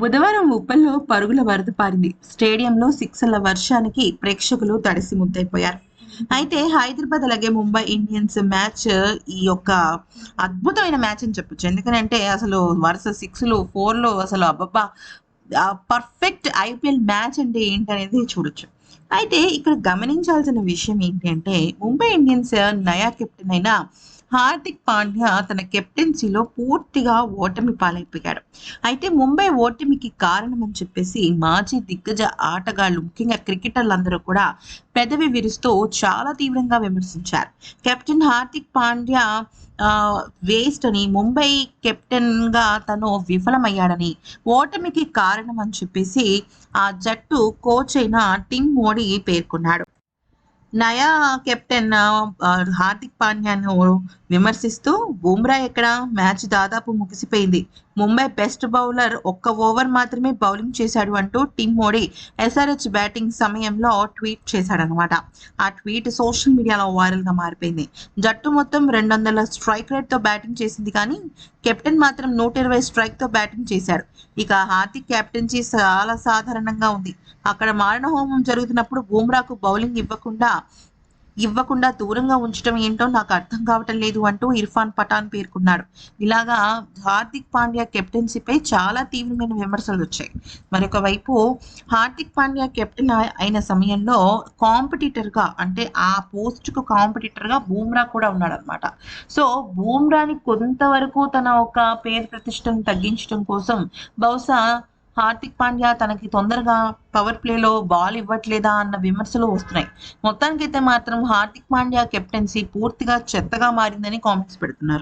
బుధవారం ఉప్పల్లో పరుగుల వరద పారింది. స్టేడియంలో సిక్సర్ల వర్షానికి ప్రేక్షకులు తడిసి ముద్దైపోయారు అయితే హైదరాబాద్ అలాగే ముంబై ఇండియన్స్ మ్యాచ్ ఈ యొక్క అద్భుతమైన మ్యాచ్ అని చెప్పొచ్చు. ఎందుకంటే అసలు వరుస సిక్స్లు ఫోర్లు అసలు అబ్బబ్బా పర్ఫెక్ట్ ఐపీఎల్ మ్యాచ్ అంటే ఏంటనేది చూడొచ్చు. అయితే ఇక్కడ గమనించాల్సిన విషయం ఏంటి అంటే ముంబై ఇండియన్స్ నయా కెప్టెన్ అయిన హార్దిక్ పాండ్యా తన కెప్టెన్సీలో పూర్తిగా ఓటమి పాలైపోయాడు. అయితే ముంబై ఓటమికి కారణం అని చెప్పేసి మాజీ దిగ్గజ ఆటగాళ్ళు ముఖ్యంగా క్రికెటర్లందరూ కూడా పెదవి విరుస్తూ చాలా తీవ్రంగా విమర్శించారు. కెప్టెన్ హార్దిక్ పాండ్యా వేస్ట్ అని ముంబై కెప్టెన్గా తను విఫలమయ్యాడని ఓటమికి కారణం అని చెప్పేసి ఆ జట్టు కోచ్ అయిన టిమ్ మోడీ పేర్కొన్నాడు. నయా కెప్టెన్ హార్దిక్ పాండ్యాను విమర్శిస్తూ బుమ్రా ఎక్కడ? మ్యాచ్ దాదాపు ముగిసిపోయింది. ముంబై బెస్ట్ బౌలర్ ఒక్క ఓవర్ మాత్రమే బౌలింగ్ చేశాడు అంటూ టీమ్ మోడీ ఎస్ఆర్హెచ్ బ్యాటింగ్ సమయంలో ట్వీట్ చేశాడనమాట ఆ ట్వీట్ సోషల్ మీడియాలో వైరల్గా మారిపోయింది. జట్టు మొత్తం రెండు వందల స్ట్రైక్ రేట్తో బ్యాటింగ్ చేసింది కానీ కెప్టెన్ మాత్రం నూట ఇరవై స్ట్రైక్తో బ్యాటింగ్ చేశాడు. ఇక హార్దిక్ కెప్టెన్సీ చాలా సాధారణంగా ఉంది. అక్కడ మారణ హోమం జరుగుతున్నప్పుడు బూమ్రాకు బౌలింగ్ ఇవ్వకుండా ఇవ్వకుండా దూరంగా ఉంచడం ఏంటో నాకు అర్థం కావటం లేదు అంటూ ఇర్ఫాన్ పఠాన్ పేర్కొన్నాడు. ఇలాగా హార్దిక్ పాండ్యా కెప్టెన్సీపై చాలా తీవ్రమైన విమర్శలు వచ్చాయి. మరొక వైపు హార్దిక్ పాండ్యా కెప్టెన్ అయిన సమయంలో కాంపిటీటర్గా అంటే ఆ పోస్ట్కు కాంపిటీటర్గా బూమ్రా కూడా ఉన్నాడు అనమాట సో బూమ్రాని కొంతవరకు తన ఒక పేరు ప్రతిష్టను తగ్గించడం కోసం బహుశా హార్దిక్ పాండ్యా తనకి తొందరగా పవర్ ప్లేలో బాల్ ఇవ్వట్లేదా అన్న విమర్శలు వస్తున్నాయి. మొత్తానికైతే మాత్రం హార్దిక్ పాండ్యా కెప్టెన్సీ పూర్తిగా చెత్తగా మారిందని కామెంట్స్ పెడుతున్నారు.